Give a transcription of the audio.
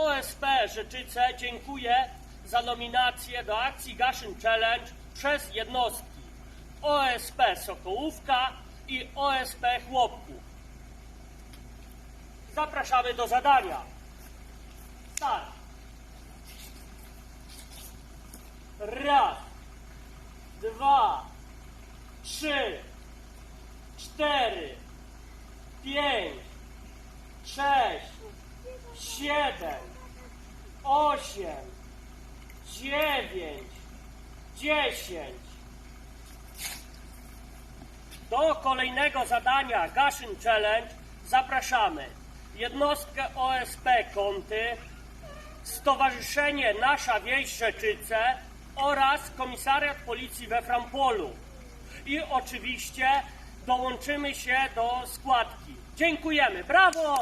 OSP Rzeczyce dziękuję za nominację do akcji Gaszyn Challenge przez jednostki OSP Sokołówka i OSP Chłopków. Zapraszamy do zadania. Start. Raz, dwa, trzy, cztery, pięć, sześć, siedem, osiem, dziewięć, dziesięć. Do kolejnego zadania Gaszyn Challenge zapraszamy jednostkę OSP Kąty, Stowarzyszenie Nasza Wieś Rzeczyce oraz Komisariat Policji we Frampolu. I oczywiście dołączymy się do składki. Dziękujemy. Brawo!